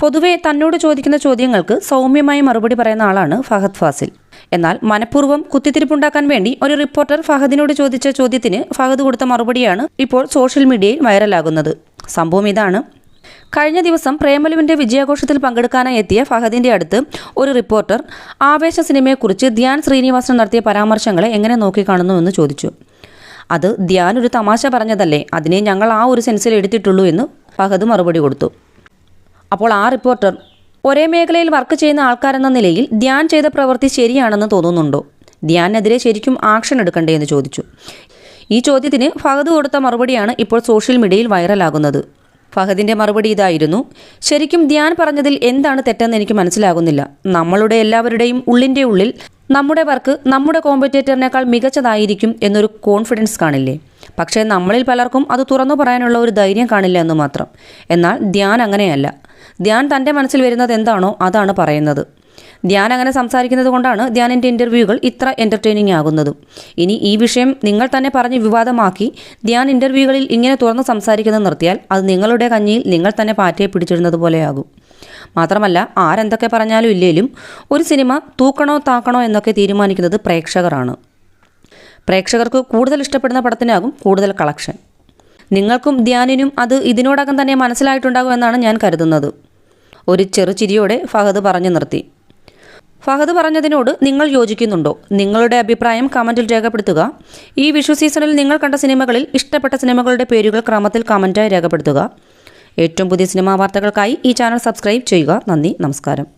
പൊതുവെ തന്നോട് ചോദിക്കുന്ന ചോദ്യങ്ങൾക്ക് സൗമ്യമായി മറുപടി പറയുന്ന ആളാണ് ഫഹദ് ഫാസിൽ. എന്നാൽ മനഃപൂർവം കുത്തിത്തിരിപ്പുണ്ടാക്കാൻ വേണ്ടി ഒരു റിപ്പോർട്ടർ ഫഹദിനോട് ചോദിച്ച ചോദ്യത്തിന് ഫഹദ് കൊടുത്ത മറുപടിയാണ് ഇപ്പോൾ സോഷ്യൽ മീഡിയയിൽ വൈറലാകുന്നത്. സംഭവം ഇതാണ്. കഴിഞ്ഞ ദിവസം പ്രേമലുവിന്റെ വിജയാഘോഷത്തിൽ പങ്കെടുക്കാനായി എത്തിയ ഫഹദിന്റെ അടുത്ത് ഒരു റിപ്പോർട്ടർ ആവേശ സിനിമയെക്കുറിച്ച് ധ്യാൻ ശ്രീനിവാസൻ നടത്തിയ പരാമർശങ്ങളെ എങ്ങനെ നോക്കിക്കാണുന്നു എന്ന് ചോദിച്ചു. അത് ധ്യാൻ ഒരു തമാശ പറഞ്ഞതല്ലേ? അതിനെ ഞങ്ങൾ ആ ഒരു സെൻസിൽ എടുത്തിട്ടുള്ളൂ എന്ന് ഫഹദ് മറുപടി കൊടുത്തു. അപ്പോൾ ആ റിപ്പോർട്ടർ ഒരേ മേഖലയിൽ വർക്ക് ചെയ്യുന്ന ആൾക്കാരെന്ന നിലയിൽ ധ്യാൻ ചെയ്ത പ്രവൃത്തി ശരിയാണെന്ന് തോന്നുന്നുണ്ടോ? ധ്യാനെതിരെ ശരിക്കും ആക്ഷൻ എടുക്കണ്ടേ? എന്ന് ചോദിച്ചു. ഈ ചോദ്യത്തിന് ഫഹദ് കൊടുത്ത മറുപടിയാണ് ഇപ്പോൾ സോഷ്യൽ മീഡിയയിൽ വൈറലാകുന്നത്. ഫഹദിന്റെ മറുപടി ഇതായിരുന്നു ശരിക്കും ധ്യാൻ പറഞ്ഞതിൽ എന്താണ് തെറ്റെന്ന് എനിക്ക് മനസ്സിലാകുന്നില്ല. നമ്മളുടെ എല്ലാവരുടെയും ഉള്ളിന്റെ ഉള്ളിൽ നമ്മുടെ വർക്ക് നമ്മുടെ കോമ്പറ്റേറ്ററിനേക്കാൾ മികച്ചതായിരിക്കും എന്നൊരു കോൺഫിഡൻസ് കാണില്ലേ? പക്ഷേ നമ്മളിൽ പലർക്കും അത് തുറന്നു പറയാനുള്ള ഒരു ധൈര്യം കാണില്ല എന്ന് മാത്രം. എന്നാൽ ധ്യാൻ അങ്ങനെയല്ല. ധ്യാൻ തന്റെ മനസ്സിൽ വരുന്നത് എന്താണോ അതാണ് പറയുന്നത്. ധ്യാൻ അങ്ങനെ സംസാരിക്കുന്നത് കൊണ്ടാണ് ധ്യാനിന്റെ ഇന്റർവ്യൂകൾ ഇത്ര എന്റർടൈനിങ് ആകുന്നതും. ഇനി ഈ വിഷയം നിങ്ങൾ തന്നെ പറഞ്ഞ് വിവാദമാക്കി ധ്യാൻ ഇന്റർവ്യൂകളിൽ ഇങ്ങനെ തുറന്ന് സംസാരിക്കുന്നത് നിർത്തിയാൽ അത് നിങ്ങളുടെ കഞ്ഞിയിൽ നിങ്ങൾ തന്നെ പാറ്റയെ പിടിച്ചിടുന്നത് പോലെയാകും. മാത്രമല്ല ആരെന്തൊക്കെ പറഞ്ഞാലും ഇല്ലേലും ഒരു സിനിമ തൂക്കണോ താക്കണോ എന്നൊക്കെ തീരുമാനിക്കുന്നത് പ്രേക്ഷകരാണ്. പ്രേക്ഷകർക്ക് കൂടുതൽ ഇഷ്ടപ്പെടുന്ന പടത്തിനാകും കൂടുതൽ കളക്ഷൻ. നിങ്ങൾക്കും ധ്യാനിനും അത് ഇതിനോടകം തന്നെ മനസ്സിലായിട്ടുണ്ടാകും എന്നാണ് ഞാൻ കരുതുന്നത്. ഒരു ചെറുചിരിയോടെ ഫഹദ് പറഞ്ഞു നിർത്തി. ഫഹദ് പറഞ്ഞതിനോട് നിങ്ങൾ യോജിക്കുന്നുണ്ടോ? നിങ്ങളുടെ അഭിപ്രായം കമന്റിൽ രേഖപ്പെടുത്തുക. ഈ വിഷു സീസണിൽ നിങ്ങൾ കണ്ട സിനിമകളിൽ ഇഷ്ടപ്പെട്ട സിനിമകളുടെ പേരുകൾ ക്രമത്തിൽ കമന്റായി രേഖപ്പെടുത്തുക. ഏറ്റവും പുതിയ സിനിമാ വാർത്തകൾക്കായി ഈ ചാനൽ സബ്സ്ക്രൈബ് ചെയ്യുക. നന്ദി. നമസ്കാരം.